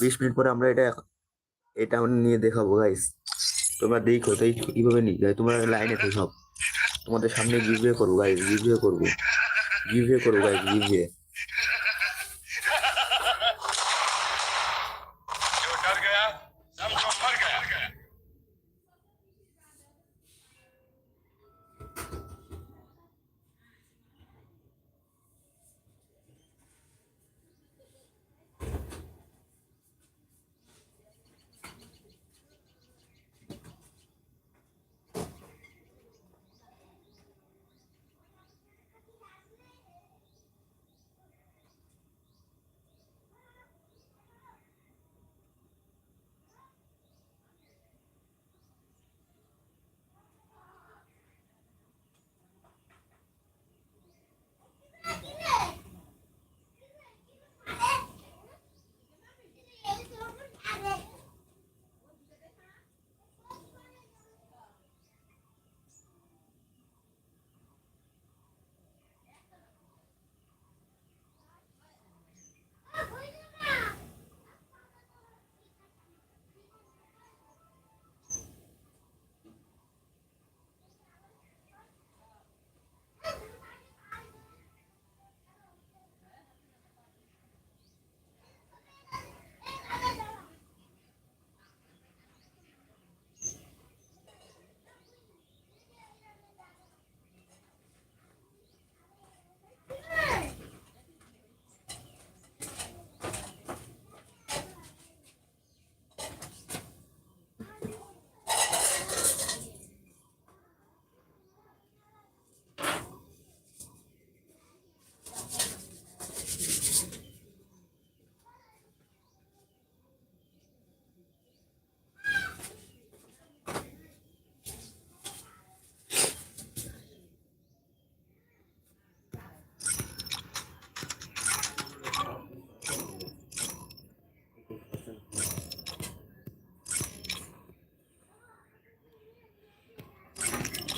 বিশ মিনিট পরে আমরা এটা এটা নিয়ে দেখাবো গাইস তোমরা দেখো, তাই কীভাবে নি যায় তোমরা লাইনে তো সব। তোমাদের সামনে গিভে করব গাইস গিভওয়ে করব। গিভওয়ে করব গাইস গিভওয়ে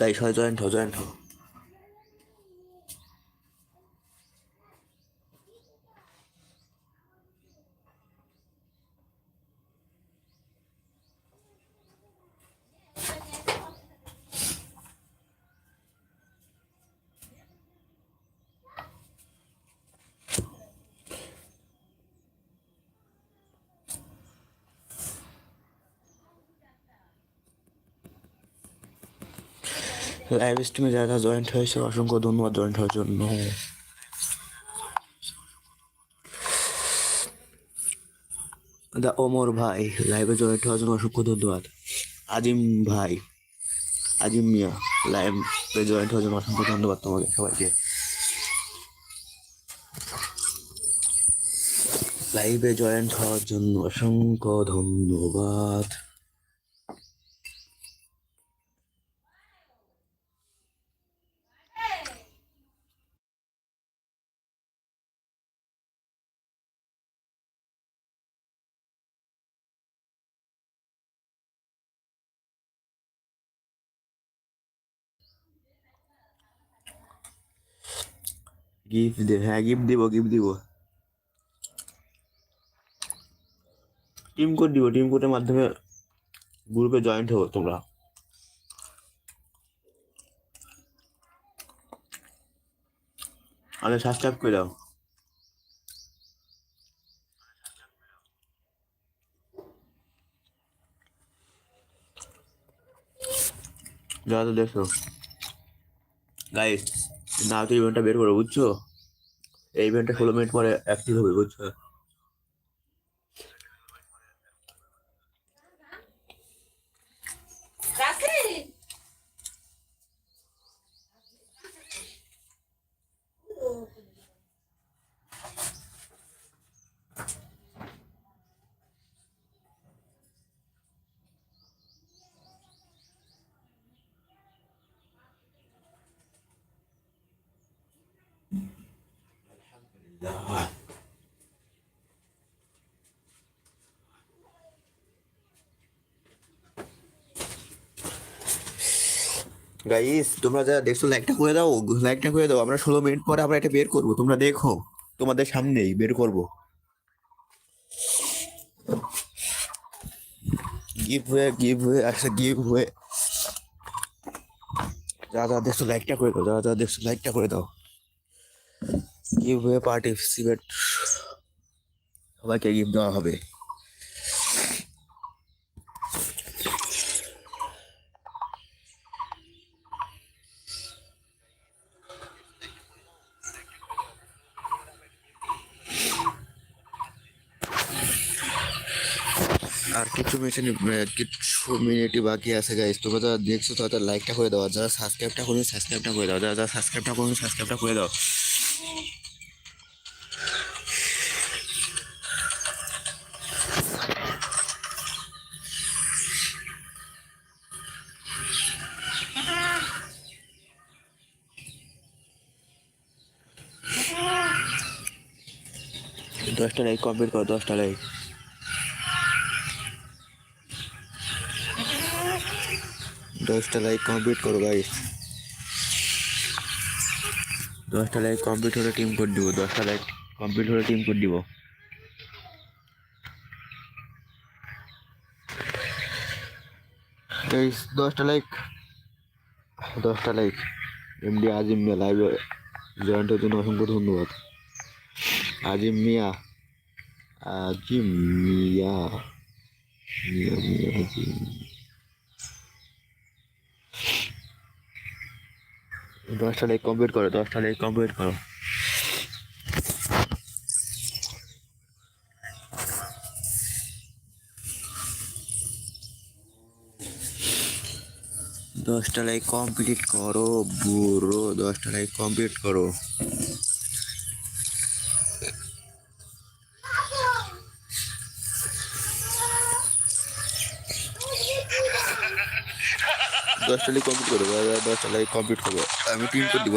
গাইস হয় জয়েন্ট হও জয়েন্ট হও লাইভ স্ট্রিমে যারা জয়েন্ট হয়েছে অসংখ্য ধন্যবাদ জয়েন্ট হওয়ার জন্য দা ওমর ভাই লাইভে জয়েন্ট হওয়ার জন্য অসংখ্য ধন্যবাদ আজিম ভাই আজিম মিয়া লাইভে জয়েন্ট হওয়ার জন্য অসংখ্য ধন্যবাদ তোমাকে সবাইকে লাইভে জয়েন্ট হওয়ার জন্য অসংখ্য ধন্যবাদ গিফট দে হ্যাঁ গিফট দিব গিফট দিব। টিম কোড দিব টিম কোডের মাধ্যমে গ্রুপে জয়েন্ট হব তোমরা। আরে সাবস্ক্রাইব করে দাও। যারা তো দেখো। গাইস না তো ইভেন্টটা বের করো বুঝছ? এই ইভেন্টটা ষোলো মিনিট পরে অ্যাক্টিভ হবে বুঝছ? গাইস তোমরা যারা দেখছ লাইকটা করে দাও লাইকটা করে দাও। আমরা ষোলো মিনিট পরে আমরা এটা বের করব। তোমরা দেখো, তোমাদের সামনেই বের করব। গিভ হয়ে গিভ হয়ে আসে গিভ হয়ে যা যা দেখছ লাইকটা করে দাও যা যা দেখছ লাইকটা করে দাও। গিভ হয়ে পার্টিসিপেট সবাইকে গিফট দেওয়া হবে আর কিছু মেশিন কিছু মিনিটই বাকি আছে গাইস তোমরা যারা দেখছ, তারা লাইকটা করে দাও। যারা সাবস্ক্রাইবটা করুন সাবস্ক্রাইবটা করে দাও। যারা যারা সাবস্ক্রাইবটা করুন সাবস্ক্রাইবটা করে দাও। দশটা লাইক কমপ্লিট করো, দশটা লাইক দশটা লাইক কমপ্লিট করো গাইস দশটা লাইক কমপ্লিট হলে টিম কোড দিব, দশটা লাইক কমপ্লিট হলে টিম কোড দিব। গাইস দশটা লাইক দশটা লাইক। এমডি আজিম মিয়া লাইভে জয়েন্টের জন্য অসংখ্য ধন্যবাদ। আজিম মিয়া আজিম মিয়া মিয়া মিয়া, আজিম দশটা লাইক কমপ্লিট করো, দশটা লাইক কমপ্লিট করো। দশটা লাইক কমপ্লিট করো, বুড়ো, দশটা লাইক কমপ্লিট করো। দশটা কমপ্লিট করব দশটা লাইক কমপ্লিট করব আমি টিম করে দিব।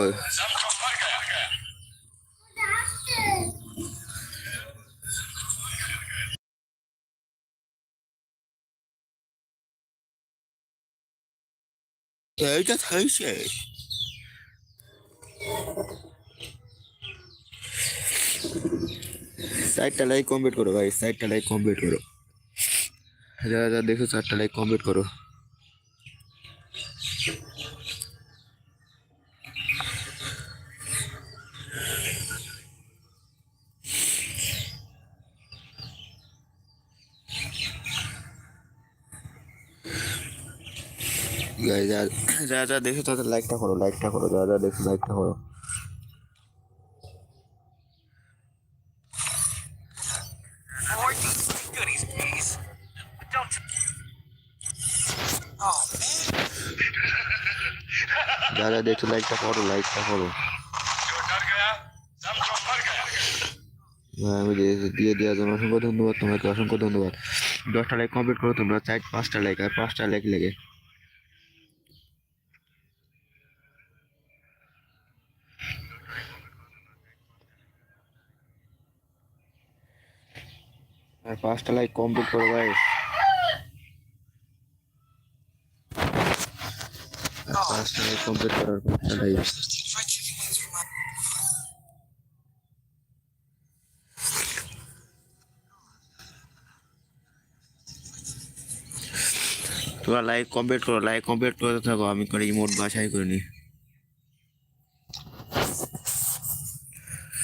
এইটা খাইছে সাইডটা লাইক কমপ্লিট করো ভাই সাইডটা লাইক কমপ্লিট করো। যারা দেখো সাইডটা লাইক কমপ্লিট করো। যা যা যা দেখো তাদের লাইকটা করো লাইকটা করো, যা যা দেখো লাইকটা করো। দাদা দেখছ লাইকটা করো লাইকটা করো। হ্যাঁ, আমি দিয়ে দেওয়ার জন্য অসংখ্য ধন্যবাদ তোমাকে, অসংখ্য ধন্যবাদ। দশটা লাইক কমপ্লিট করো তোমরা, চাই পাঁচটা লাইক আর পাঁচটা লাইক লেগে। আর পাঁচটা লাইক কমপ্লিট করো, ভাই। পাঁচটা লাইক কমপ্লিট করার পাঁচটা লাইক. তোমরা লাইক কমপ্লিট করো, লাইক কমপ্লিট করতে থাকো, আমি করে ইমোট বাসাই করে নি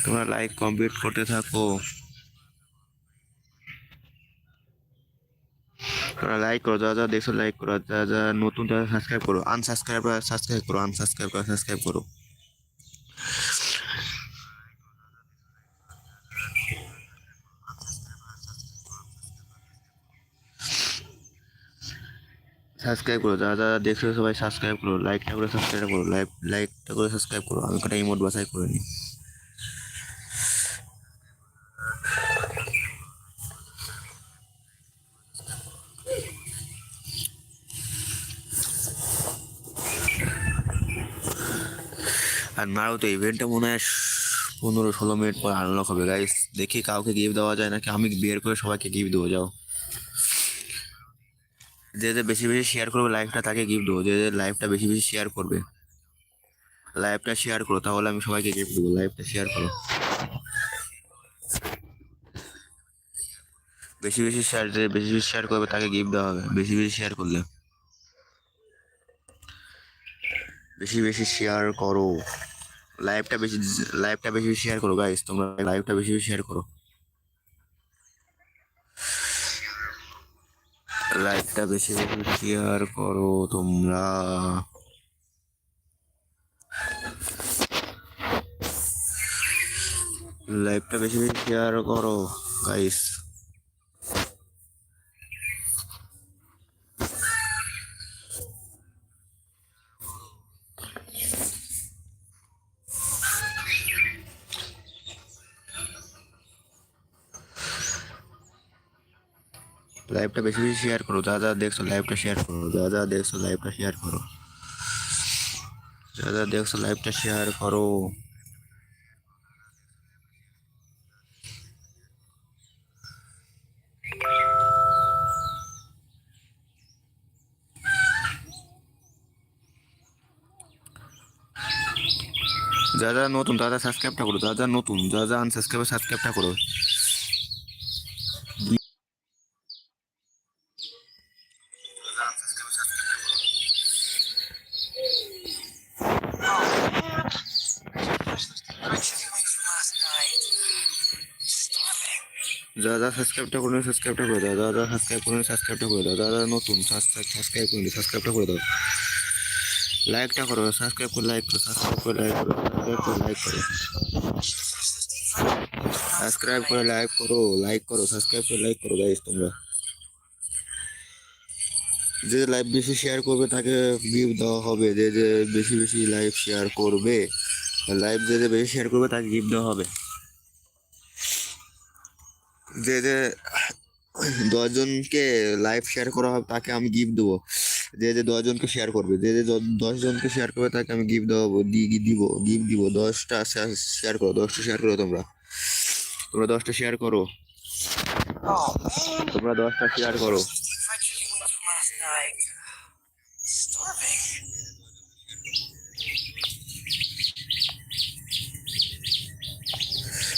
তোমরা লাইক কমপ্লিট করতে থাকো। লাইক করো, যা যা দেখছ লাইক করো, যা যা নতুন যারা সাবস্ক্রাইব করো আনসাবস্ক্রাইব সাবস্ক্রাইব করো আনসাবস্ক্রাইব করো সাবস্ক্রাইব করো। সাবস্ক্রাইব করো যারা যারা দেখছ সবাই সাবস্ক্রাইব করো লাইকটা করে সাবস্ক্রাইব করো লাইক লাইকটা করে সাবস্ক্রাইব করো, আমি কটা ইমোট বাছাই করে নিই। আর নাও তো ইভেন্টটা মনে হয় পনেরো ষোলো মিনিট পর আনলক হবে। গাইস দেখি কাউকে গিফট দেওয়া যায় নাকি? আমি বিয়ের করে সবাইকে গিফট দেবো, যাও। যে যে বেশি বেশি শেয়ার করবে লাইভটা তাকে গিফট দেবো। যে যে লাইভটা বেশি বেশি শেয়ার করবে লাইভটা শেয়ার করো, তাহলে আমি সবাইকে গিফট দেবো। লাইভটা শেয়ার করো। বেশি বেশি শেয়ার যে বেশি বেশি শেয়ার করবে, তাকে গিফট দেওয়া হবে। বেশি বেশি শেয়ার করলে। বেশি বেশি শেয়ার করো। লাইভটা বেশি লাইভটা বেশি শেয়ার করো গাইস তোমরা লাইভটা বেশি বেশি শেয়ার করো। লাইভটা বেশি বেশি শেয়ার করো তোমরা। লাইভটা বেশি বেশি শেয়ার করো গাইস লাইভটা বেশি বেশি শেয়ার করো যা যা দেখছ লাইভটা শেয়ার করো যা যা দেখছ লাইভটা শেয়ার করো যা যা দেখছ লাইভটা শেয়ার করো যা যা নতুন যা যা সাবস্ক্রাইবটা করো যা যা নতুন যা যা আনসাবস্ক্রাইব সাবস্ক্রাইবটা করো সাবস্ক্রাইবটা করে সাবস্ক্রাইবটা করে দাও যা সাবস্ক্রাইব করে সাবস্ক্রাইবটা করে দাও, দাদা, নতুন সাবস্ক্রাইব করে নিও সাবস্ক্রাইবটা করে দাও। লাইকটা করো সাবস্ক্রাইব করে লাইক করো সাবস্ক্রাইব করে লাইক করো সাবস্ক্রাইব করে লাইক করো। সাবস্ক্রাইব করে লাইক করো লাইক করো সাবস্ক্রাইব করে লাইক করো গাইস তোমরা। যে লাইভ বেশি শেয়ার করবে, তাকে গিফট দেওয়া হবে। যে যে বেশি বেশি লাইভ শেয়ার করবে লাইভ যে যে বেশি শেয়ার করবে, তাকে গিফট দেওয়া হবে। যে যে দশজনকে লাইভ শেয়ার করা হবে, তাকে আমি গিফট দেবো। যে যে দশজনকে শেয়ার করবে, যে যে দশজনকে শেয়ার করবে, তাকে আমি গিফট দেবো দিব গিফট দিব। দশটা শেয়ার করো, দশটা শেয়ার করো তোমরা। তোমরা দশটা শেয়ার করো। তোমরা দশটা শেয়ার করো।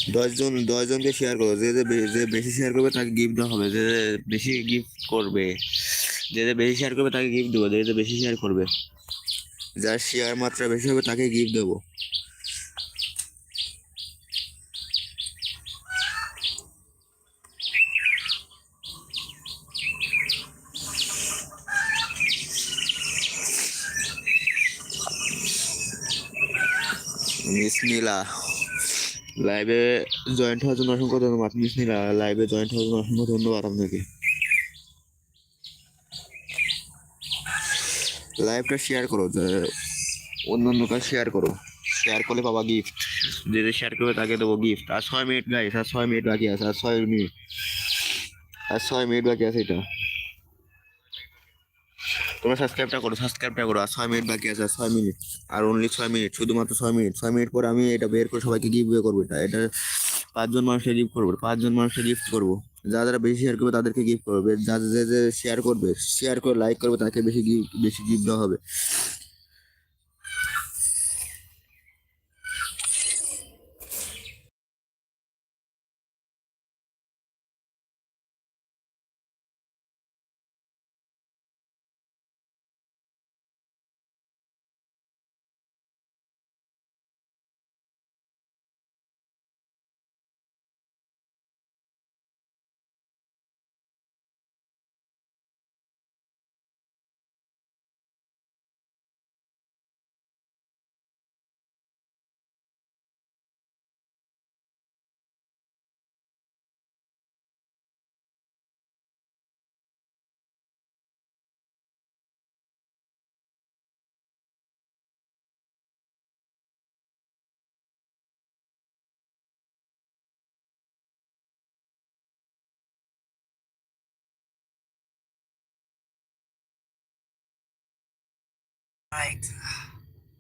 দশজন, দশজনকে শেয়ার করো। যে যে বেশি শেয়ার করবে তাকে গিফট দেওয়া হবে। যে বেশি গিফট করবে, যে যে বেশি শেয়ার করবে তাকে গিফট দেবো। যে যে বেশি শেয়ার করবে, যার শেয়ার মাত্রা বেশি হবে তাকে গিফট দেবো। নীলা। লাইভে জয়েন্ট হওয়ার জন্য অসংখ্য ধন্যবাদ, মিস নীলা। লাইভে জয়েন্ট হওয়ার জন্য অসংখ্য ধন্যবাদ আপনাকে। লাইভটা শেয়ার করো, যে অন্যান্য কাজ শেয়ার করো। শেয়ার করলে পাবা গিফট যে যে শেয়ার করবে তাকে দেবো গিফট আর ছয় মিনিট গাইস আর ছয় মিনিট বাকি আছে, আর ছয় মিনিট আর ছয় মিনিট বাকি আছে এটা। তোমরা সাবস্ক্রাইবটা করো সাবস্ক্রাইবটা করো, আর ছয় মিনিট বাকি আছে, ছয় মিনিট আর অনলি ছয় মিনিট শুধুমাত্র ছয় মিনিট ছয় মিনিট পর আমি এটা বের করে সবাইকে গিফট করব এটা। এটা পাঁচজন মানুষকে গিফট করব, পাঁচজন মানুষকে গিফট করব। যারা যারা বেশি শেয়ার করবে তাদেরকে গিফট করবে। যা, যে যে শেয়ার করবে শেয়ার করে লাইক করবে তাকে বেশি গিফট বেশি গিফট দেওয়া হবে।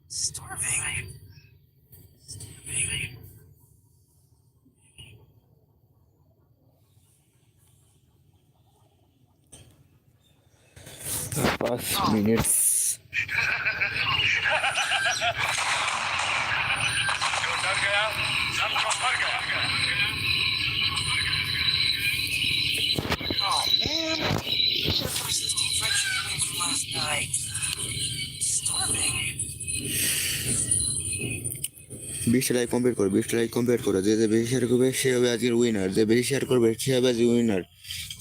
Starving. Starving. পাঁচ মিনিট বিশটা লাইক কমপ্লিট করো বিশটা লাইক কমপ্লিট করো, যে যে বেশি শেয়ার করবে, সে হবে আজকের উইনার যে বেশি শেয়ার করবে, সে হবে আজকে উইনার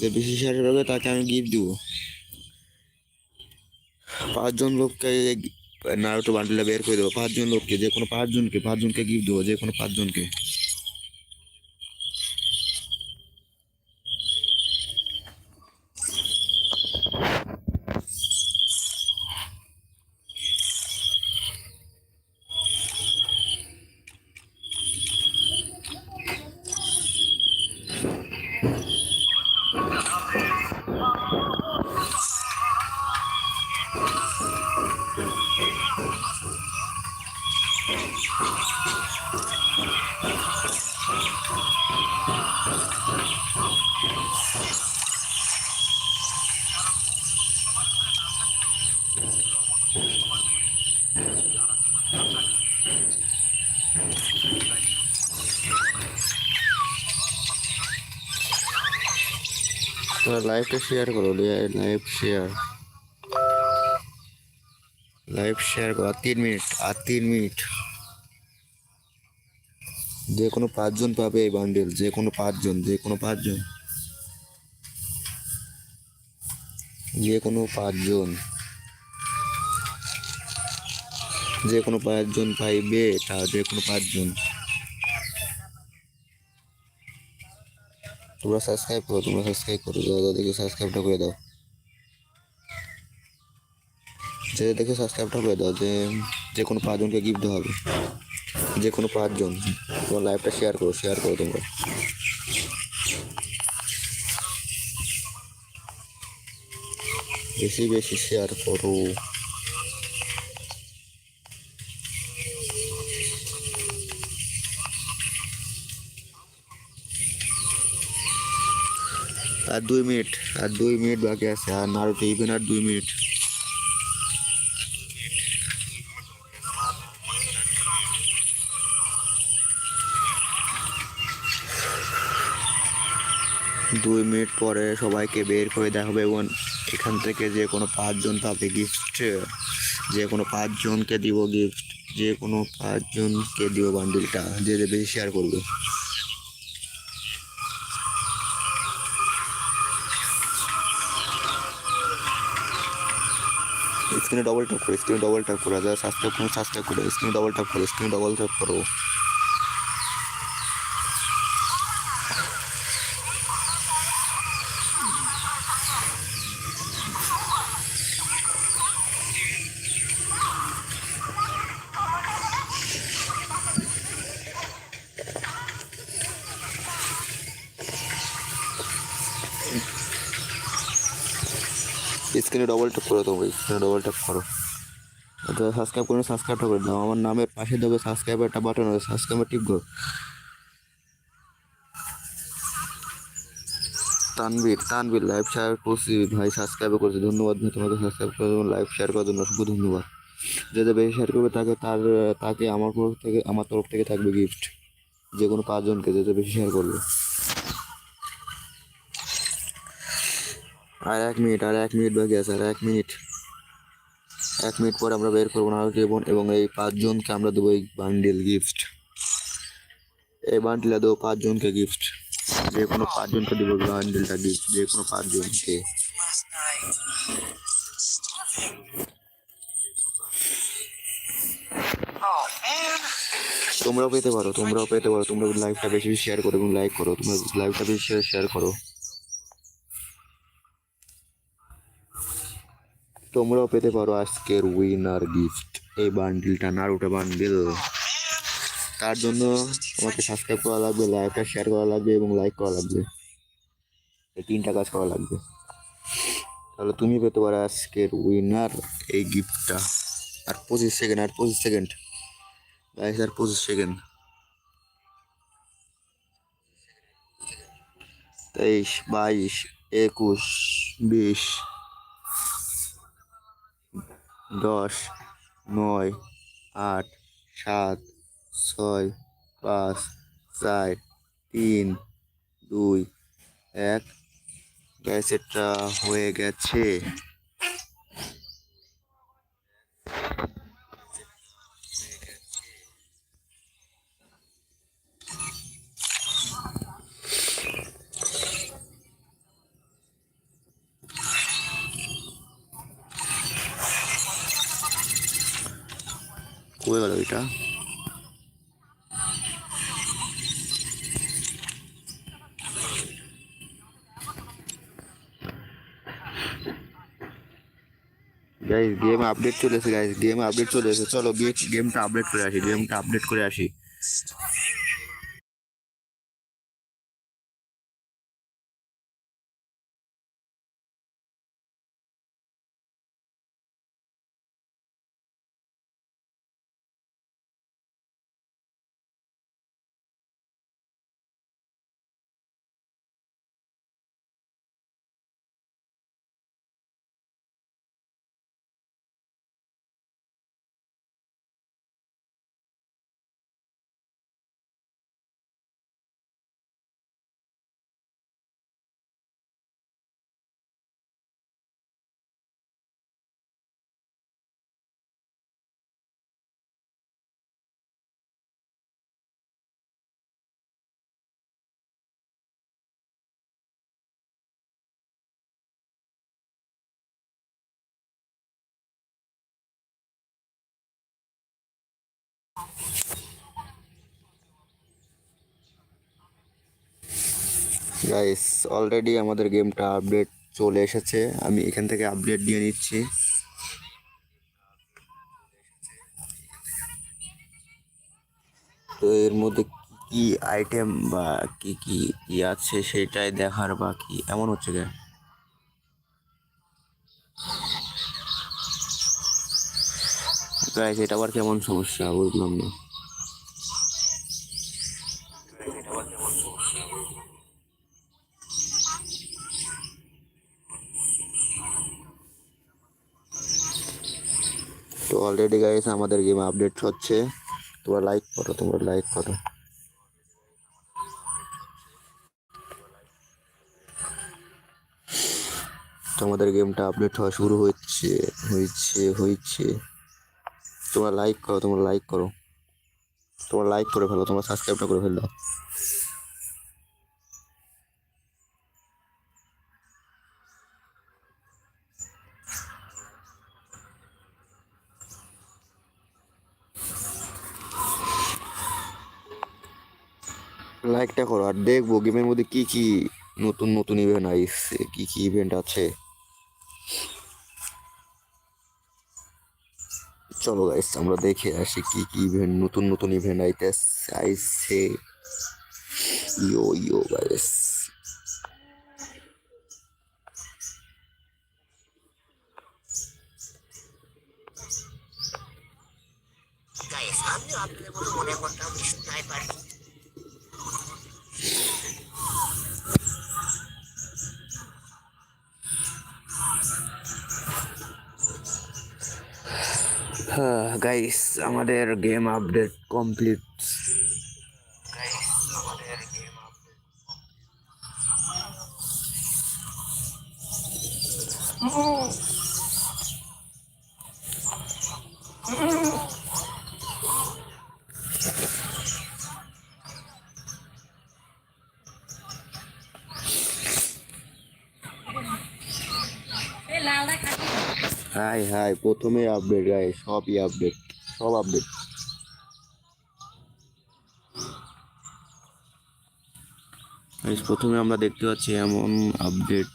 যে বেশি শেয়ার করবে, তাকে আমি গিফট দিব। পাঁচজন লোককে নারুটো বান্ডেলটা বের করে দেবো, পাঁচজন লোককে, যে কোনো পাঁচজনকে পাঁচজনকে গিফট দেবো, যে কোনো পাঁচজনকে। লাইভটা শেয়ার করো লাইভ শেয়ার। লাইভ শেয়ার করো, আর তিন মিনিট, আর তিন মিনিট। যে কোনো পাঁচজন পাবে এই বান্ডেল যে কোনো পাঁচজন, যে কোনো পাঁচজন। যে কোনো পাঁচজন। যে কোনো পাঁচজন পাইবে তা, যে কোনো পাঁচজন। তোমরা সাবস্ক্রাইব করো, তোমরা সাবস্ক্রাইব করো, যারা দেখে সাবস্ক্রাইবটা করে দাও। যে দেখে সাবস্ক্রাইবটা করে দাও, যে যে কোনো পাঁচজনকে গিফট হবে। যে কোনো পাঁচজন, তোমার লাইভটা শেয়ার করো শেয়ার করো তোমরা। বেশি বেশি শেয়ার করো। আর দুই মিনিট, আর দুই মিনিট বাকি আছে, আর নারুটো ইভেন আর দুই মিনিট। দুই মিনিট পরে সবাইকে বের করে দেখাবে এবং এখান থেকে যে কোনো পাঁচজন পাবে গিফট যে কোনো পাঁচজনকে দিব গিফট যে কোনো পাঁচজনকে দিব বান্ডিলটা যে বেশি শেয়ার করবে। স্ক্রিনে ডবল ট্যাপ করো স্ক্রিনে ডবল ট্যাপ করো যারা সাবস্ক্রাইব করো সাবস্ক্রাইব করো স্ক্রিনে ডবল ট্যাপ করো স্ক্রিনে ডবল ট্যাপ করো। স্ক্রিনে ডবল ট্যাপ করো তোমরা স্ক্রিনে ডবল ট্যাপ করো। যারা সাবস্ক্রাইব করে সাবস্ক্রাইবটা করে দাও আমার নামের পাশে দেবে সাবস্ক্রাইবার একটা বাটন আছে সাবস্ক্রাইবার টিপ করো তানবীর তানবীর লাইভ শেয়ার করছি। ভাই সাবস্ক্রাইব করছি। ধন্যবাদ ভাই, তোমাকে সাবস্ক্রাইব করার জন্য লাইভ শেয়ার করার জন্য অসংখ্য ধন্যবাদ। যে যে বেশি শেয়ার করবে, তাকে তার, তাকে আমার তরফ থেকে, আমার তরফ থেকে থাকবে গিফট যে কোনো পাঁচজনকে যে বেশি শেয়ার করবে। আর এক মিনিট, আর এক মিনিট বাকি আছে, আর এক মিনিট। এক মিনিট পরে আমরা বের করব না এবং এবং এই পাঁচজনকে আমরা দেবো এই বান্ডিল গিফট এই বান্ডিলটা দেবো পাঁচজনকে গিফট যে কোনো পাঁচজনকে দেবো বান্ডিলটা গিফট যে কোনো পাঁচজনকে. তোমরাও পেতে পারো, তোমরাও পেতে পারো, তোমরা লাইভটা বেশি বেশি শেয়ার করো এবং লাইক করো, তোমরা লাইভটা বেশি শেয়ার করো। তোমরাও পেতে পারো আজকের উইনার গিফট এই বান্ডিলটা নারুটা বান্ডিল তার জন্য তোমাকে সাবস্ক্রাইব করা লাগবে লাইভটা শেয়ার করা লাগবে এবং লাইক করা লাগবে। এই তিনটা কাজ করা লাগবে। তাহলে তুমি পেতে পারো আজকের উইনার এই গিফটটা আর পঁচিশ সেকেন্ড আর পঁচিশ সেকেন্ড গাইস আর পঁচিশ সেকেন্ড তেইশ, বাইশ, একুশ, বিশ। দশ নয় আট সাত ছয় পাঁচ চার তিন দুই এক। গ্যাস এটা হয়ে গেছে। কয়ে গাইজ গেম আপডেট চলে এসে গাইস গেম আপডেট চলে এসে চলো গেমটা আপডেট করে আসি গেমটা আপডেট করে আসি। গাইস অলরেডি আমাদের গেমটা আপডেট চলে এসেছে। আমি এখান থেকে আপডেট দিয়ে নিচ্ছি। তো এর মধ্যে কি কি আইটেম বা কি কি কি আছে সেটাই দেখার বাকি। এমন হচ্ছে কে গাইস এটা আবার কেমন সমস্যা বুঝলাম না। তো অলরেডি গাইস আমাদের গেম আপডেট হচ্ছে। তোমরা লাইক করো, তোমরা লাইক করো। তোমাদের গেমটা আপডেট হওয়া শুরু হচ্ছে, হয়েছে হয়েছে। তোমরা লাইক করো, তোমরা লাইক করো। তোমরা লাইক করে ফেলো, তোমরা সাবস্ক্রাইবটা করে ফেলো। লাইকটা করো আর দেখব গেমের মধ্যে কি কি নতুন নতুন ইভেন্ট আসছে কি কি ইভেন্ট আছে। চলো গাইস আমরা দেখে আসি কি কি ইভেন্ট নতুন নতুন ইভেন্ট আইতে আইছে। ইয়ো ইয়ো গাইস আমিও আপনাদের মনে করতাম স্নাইপার গাইস আমাদের গেম আপডেট কমপ্লিট হাই হাই, প্রথমে আপডেট গাই সবই আপডেট সব আপডেট প্রথমে আমরা দেখতে পাচ্ছি এমন আপডেট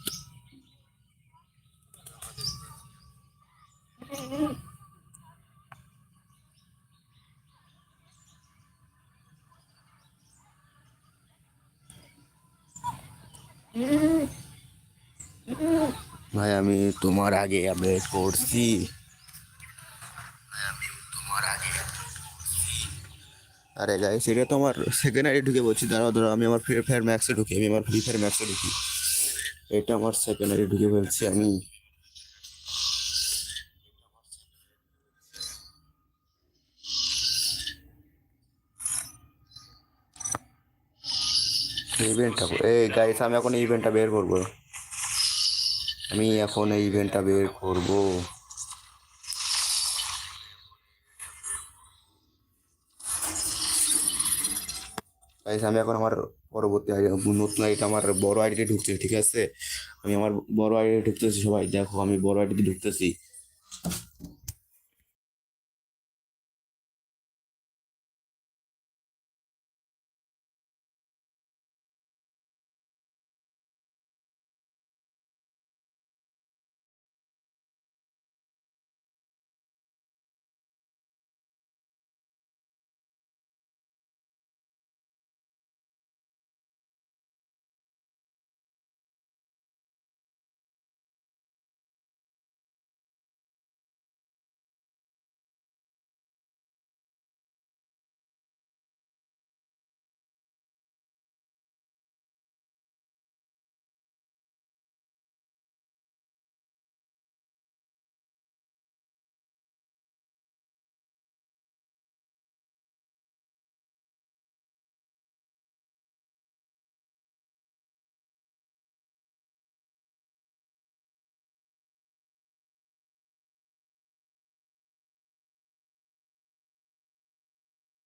ভাই আমি তোমার আগে আপডেট করছি আরে গাইস এটা তো আমার সেকেন্ড আইডি ঢুকে বলছি দাঁড়াও ধরো আমি আমার ফ্রি ফায়ার ম্যাক্সে ঢুকি, আমি আমার ফ্রি ফায়ার ম্যাক্সে ঢুকি। এটা আমার সেকেন্ড আইডি ঢুকে বলছি আমি। ইভেন্টটা এই গাইস আমি এখন ইভেন্টটা বের করব। আমি এখন এই ইভেন্টটা বের করব। আমি এখন আমার পরবর্তী নতুন আইডি আমার বড় আইডিতে ঢুকছে, ঠিক আছে? আমি আমার বড় আইডিতে ঢুকতেছি, সবাই। দেখো, আমি বড় আইডিতে ঢুকতেছি।